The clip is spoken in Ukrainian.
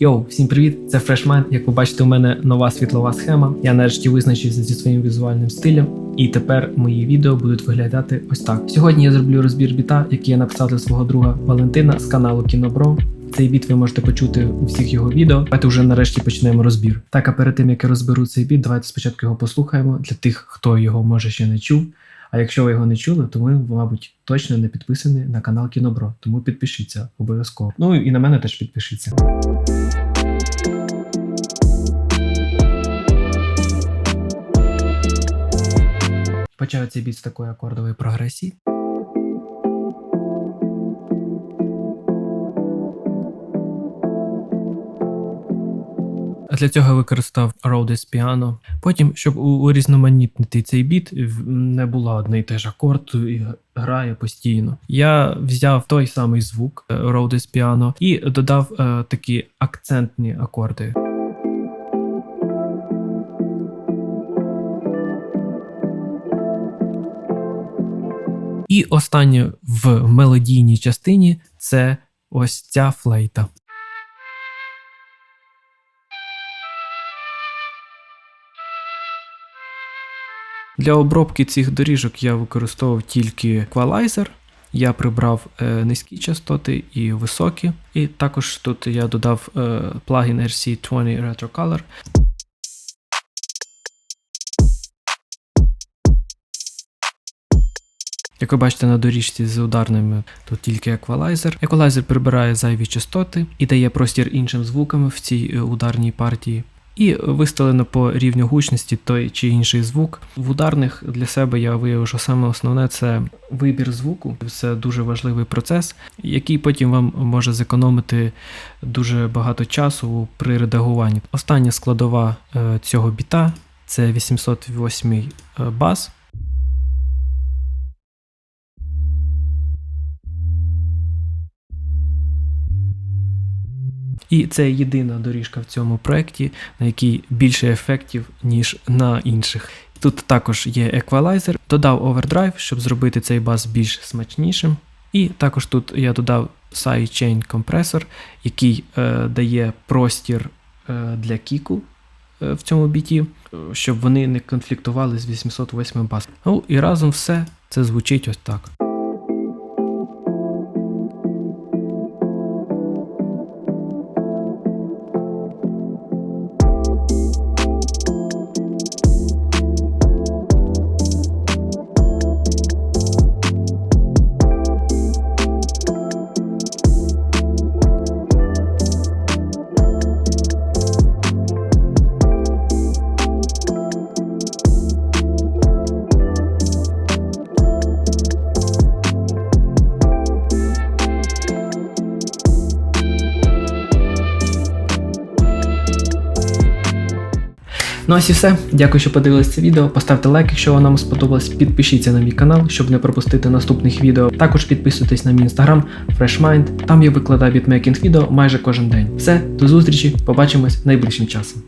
Йоу, всім привіт! Це Freshman. Як ви бачите, у мене нова світлова схема. Я нарешті визначився зі своїм візуальним стилем, і тепер мої відео будуть виглядати ось так. Сьогодні я зроблю розбір біта, який я написав для свого друга Валентина з каналу Кінобро. Цей біт ви можете почути у всіх його відео. Давайте вже нарешті почнемо розбір. Так, а перед тим як я розберу цей біт, давайте спочатку його послухаємо для тих, хто його може ще не чув. А якщо ви його не чули, то ви, мабуть, точно не підписані на канал Кінобро. Тому підпишіться обов'язково. Ну і на мене теж підпишіться. Почав цей біт з такої акордової прогресії. Для цього я використав Rhodes Piano. Потім, щоб урізноманітнити цей біт, не була одне і те ж акорд і грає постійно. Я взяв той самий звук е, Rhodes Piano і додав е, такі акцентні акорди. І останнє в мелодійній частині це ось ця флейта. Для обробки цих доріжок я використовував тільки еквалайзер. Я прибрав е, низькі частоти і високі. І також тут я додав е, плагін RC20 Retro Color. Як ви бачите на доріжці з ударними, тут тільки еквалайзер. Еквалайзер прибирає зайві частоти і дає простір іншим звукам в цій е, ударній партії. І виставлено по рівню гучності той чи інший звук. В ударних для себе я виявив, що саме основне це вибір звуку. Це дуже важливий процес, який потім вам може зекономити дуже багато часу при редагуванні. Остання складова е, цього біта це 808 е, бас. І це єдина доріжка в цьому проєкті, на якій більше ефектів, ніж на інших. Тут також є еквалайзер, додав овердрайв, щоб зробити цей бас більш смачнішим. І також тут я додав sidechain компресор, який е, дає простір е, для кіку е, в цьому біті, е, щоб вони не конфліктували з 808 бас. Ну і разом все це звучить ось так. Ну ось і все. Дякую, що подивилися це відео. Поставте лайк, якщо воно вам сподобалось. Підпишіться на мій канал, щоб не пропустити наступних відео. Також підписуйтесь на мій інстаграм FreshMind. Там я викладаю бітмейкінг відео майже кожен день. Все, до зустрічі, побачимось найближчим часом.